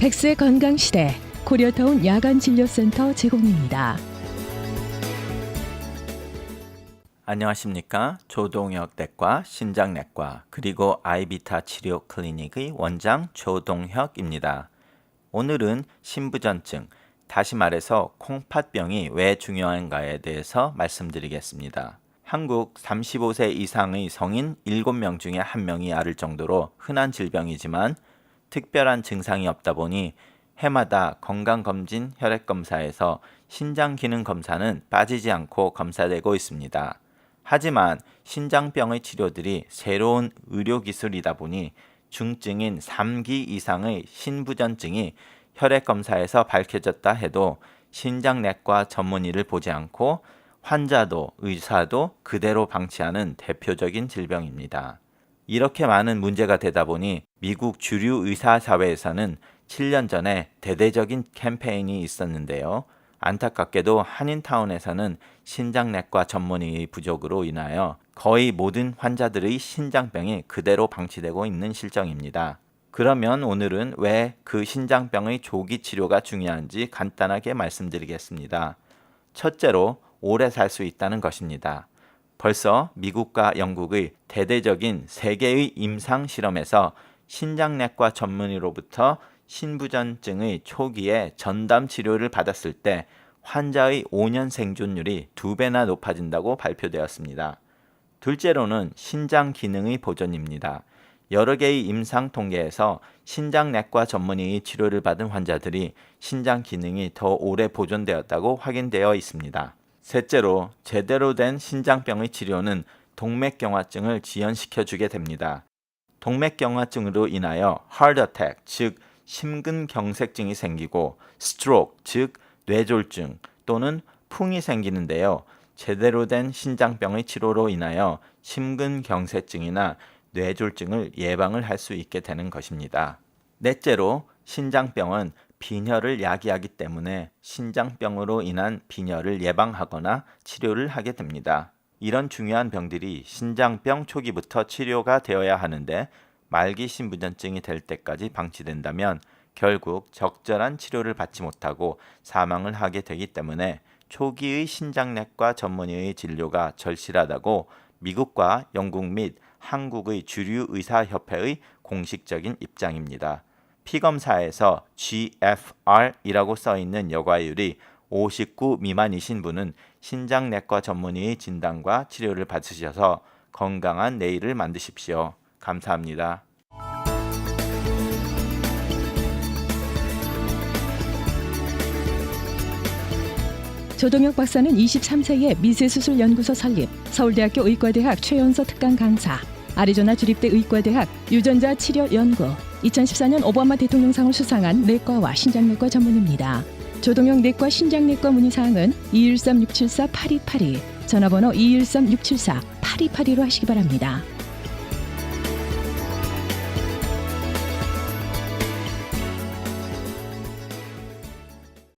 백세 건강시대 코리아타운 야간진료센터 제공입니다. 안녕하십니까. 조동혁 내과, 신장내과, 그리고 아이비타 치료 클리닉의 원장 조동혁입니다. 오늘은 신부전증, 다시 말해서 콩팥병이 왜 중요한가에 대해서 말씀드리겠습니다. 한국 35세 이상의 성인 7명 중에 1명이 앓을 정도로 흔한 질병이지만 특별한 증상이 없다 보니 해마다 건강검진 혈액검사에서 신장기능검사는 빠지지 않고 검사되고 있습니다. 하지만 신장병의 치료들이 새로운 의료기술이다 보니 중증인 3기 이상의 신부전증이 혈액검사에서 밝혀졌다 해도 신장내과 전문의를 보지 않고 환자도 의사도 그대로 방치하는 대표적인 질병입니다. 이렇게 많은 문제가 되다 보니 미국 주류 의사 사회에서는 7년 전에 대대적인 캠페인이 있었는데요. 안타깝게도 한인타운에서는 신장내과 전문의의 부족으로 인하여 거의 모든 환자들의 신장병이 그대로 방치되고 있는 실정입니다. 그러면 오늘은 왜 그 신장병의 조기 치료가 중요한지 간단하게 말씀드리겠습니다. 첫째로 오래 살 수 있다는 것입니다. 벌써 미국과 영국의 대대적인 세계의 임상 실험에서 신장내과 전문의로부터 신부전증의 초기에 전담 치료를 받았을 때 환자의 5년 생존율이 2배나 높아진다고 발표되었습니다. 둘째로는 신장 기능의 보존입니다. 여러 개의 임상 통계에서 신장내과 전문의의 치료를 받은 환자들이 신장 기능이 더 오래 보존되었다고 확인되어 있습니다. 셋째로 제대로 된 신장병의 치료는 동맥경화증을 지연시켜 주게 됩니다. 동맥경화증으로 인하여 heart attack, 즉 심근경색증이 생기고 stroke, 즉 뇌졸중 또는 풍이 생기는데요. 제대로 된 신장병의 치료로 인하여 심근경색증이나 뇌졸중을 예방을 할 수 있게 되는 것입니다. 넷째로 신장병은 빈혈을 야기하기 때문에 신장병으로 인한 빈혈을 예방하거나 치료를 하게 됩니다. 이런 중요한 병들이 신장병 초기부터 치료가 되어야 하는데 말기 신부전증이 될 때까지 방치된다면 결국 적절한 치료를 받지 못하고 사망을 하게 되기 때문에 초기의 신장내과 전문의의 진료가 절실하다고 미국과 영국 및 한국의 주류 의사 협회의 공식적인 입장입니다. 피검사에서 GFR이라고 써 있는 여과율이 59 미만이신 분은 신장내과 전문의의 진단과 치료를 받으셔서 건강한 내일을 만드십시오. 감사합니다. 조동혁 박사는 23세에 미세수술 연구소 설립, 서울대학교 의과대학 최연소 특강 강사, 아리조나 주립대 의과대학 유전자 치료 연구, 2014년 오바마 대통령상을 수상한 내과와 신장내과 전문입니다. 조동혁 내과 신장내과 문의사항은 213-674-8282, 전화번호 213-674-8282로 하시기 바랍니다.